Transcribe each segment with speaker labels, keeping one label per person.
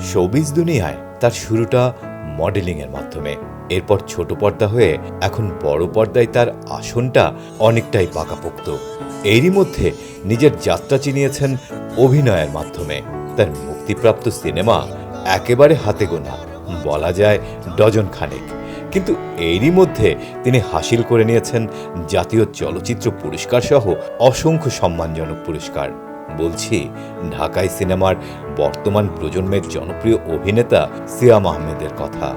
Speaker 1: Showbiz দুনিয়ায় তার শুরুটা মডেলিংয়ের মাধ্যমে। এরপর ছোট পর্দা হয়ে এখন বড় পর্দায় তার আসনটা অনেকটাই পাকাপোক্ত। এরই মধ্যে নিজের যাত্রা চিনিয়েছেন অভিনয়ের মাধ্যমে। তার মুক্তিপ্রাপ্ত সিনেমা একেবারে হাতে গোনা, বলা যায় ডজন খানেক কিন্তু এরই মধ্যে তিনি হাসিল করে নিয়েছেন জাতীয় চলচ্চিত্র পুরস্কার সহ অসংখ্য সম্মানজনক পুরস্কার। বলছি, ঢাকাই সিনেমার বর্তমান প্রজন্মের জনপ্রিয় অভিনেতা সিয়াম আহমেদের কথা।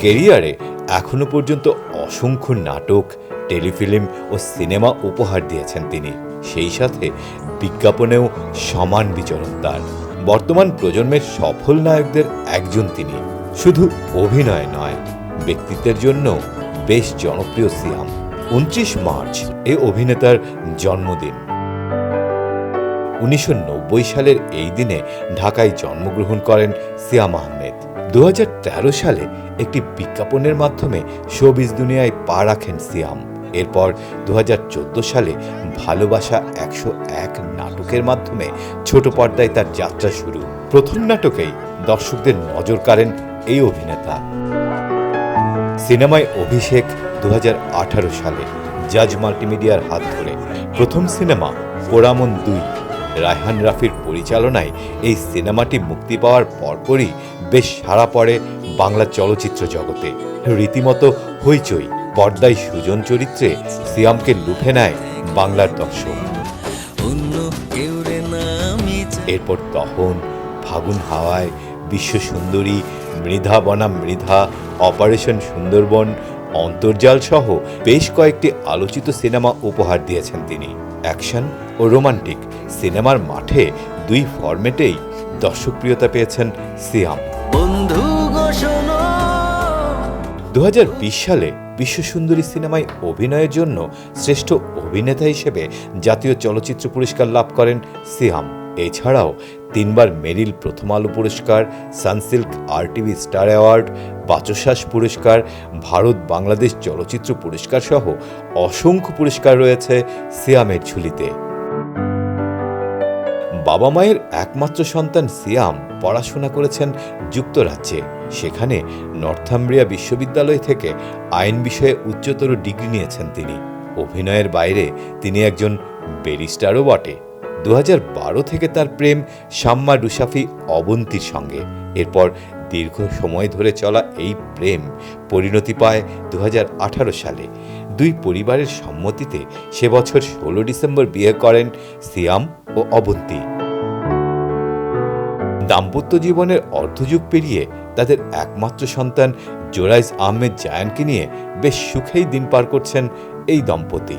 Speaker 1: কেরিয়ারে এখনও পর্যন্ত অসংখ্য নাটক, টেলিফিল্ম ও সিনেমা উপহার দিয়েছেন তিনি। সেই সাথে বিজ্ঞাপনেও সমান বিচরণ তার। বর্তমান প্রজন্মের সফল নায়কদের একজন তিনি। শুধু অভিনয় নয়, ব্যক্তিত্বের জন্য বেশ জনপ্রিয় সিয়াম। উনত্রিশ মার্চ এ অভিনেতার জন্মদিন। উনিশশো নব্বই সালের এই দিনে ঢাকায় জন্মগ্রহণ করেন সিয়াম আহমেদ। দু হাজার তেরো সালে একটি বিজ্ঞাপনের মাধ্যমে শোবিজ দুনিয়ায় পা রাখেন সিয়াম। এরপর দু হাজার চোদ্দ সালে ভালোবাসা একশো এক নাটকের মাধ্যমে ছোট পর্দায় তার যাত্রা শুরু। প্রথম নাটকেই দর্শকদের নজর কাড়েন এই অভিনেতা। সিনেমায় অভিষেক দু হাজার আঠারো সালে জাজ মাল্টিমিডিয়ার হাত ধরে। প্রথম সিনেমা পোড়ামন দুই। রায়হান রাফির পরিচালনায় এই সিনেমাটি মুক্তি পাওয়ার পরপরই বেশ সাড়া পড়ে বাংলা চলচ্চিত্র জগতে। রীতিমতো হইচই পর্দায় সুজন চরিত্রে সিয়ামকে লুফে নেয় বাংলার দর্শক। এরপর তখন ফাগুন হাওয়ায় বিশ্ব সুন্দরী মৃধা বনাম মৃধা অপারেশন সুন্দরবন অন্তর্জাল সহ বেশ কয়েকটি আলোচিত সিনেমা উপহার দিয়েছেন তিনি। অ্যাকশন ও রোমান্টিক সিনেমার মাঠে দুই ফরম্যাটেই দর্শকপ্রিয়তা পেয়েছেন সিয়াম।
Speaker 2: বন্ধু গো শোনো।
Speaker 1: দু সালে বিশ্বসুন্দরী সিনেমায় অভিনয়ের জন্য শ্রেষ্ঠ অভিনেতা হিসেবে জাতীয় চলচ্চিত্র পুরস্কার লাভ করেন সিয়াম। এছাড়াও তিনবার মেরিল প্রথম আলো পুরস্কার, Sunsilk RTV star award Bachsas পুরস্কার, ভারত বাংলাদেশ চলচ্চিত্র পুরস্কার সহ অসংখ্য পুরস্কার রয়েছে সিয়ামের ঝুলিতে। বাবা মায়ের একমাত্র সন্তান সিয়াম পড়াশোনা করেছেন যুক্তরাজ্যে। সেখানে নর্থাম্ব্রিয়া বিশ্ববিদ্যালয় থেকে আইন বিষয়ে উচ্চতর ডিগ্রি নিয়েছেন তিনি। অভিনয়ের বাইরে তিনি একজন ব্যারিস্টারও বটে। দু হাজার বারো থেকে তার প্রেম শাম্মা রুশাফি অবন্তীর সঙ্গে। এরপর দীর্ঘ সময় ধরে চলা এই প্রেম পরিণতি পায় দু হাজার আঠারো সালে। দুই পরিবারের সম্মতিতে সে বছর ষোলো ডিসেম্বর বিয়ে করেন সিয়াম ও অবন্তী। দাম্পত্য জীবনের অর্ধযুগ পেরিয়ে তাদের একমাত্র সন্তান জোরাইজ আহমেদ জায়ানকে নিয়ে বেশ সুখেই দিন পার করছেন এই দম্পতি।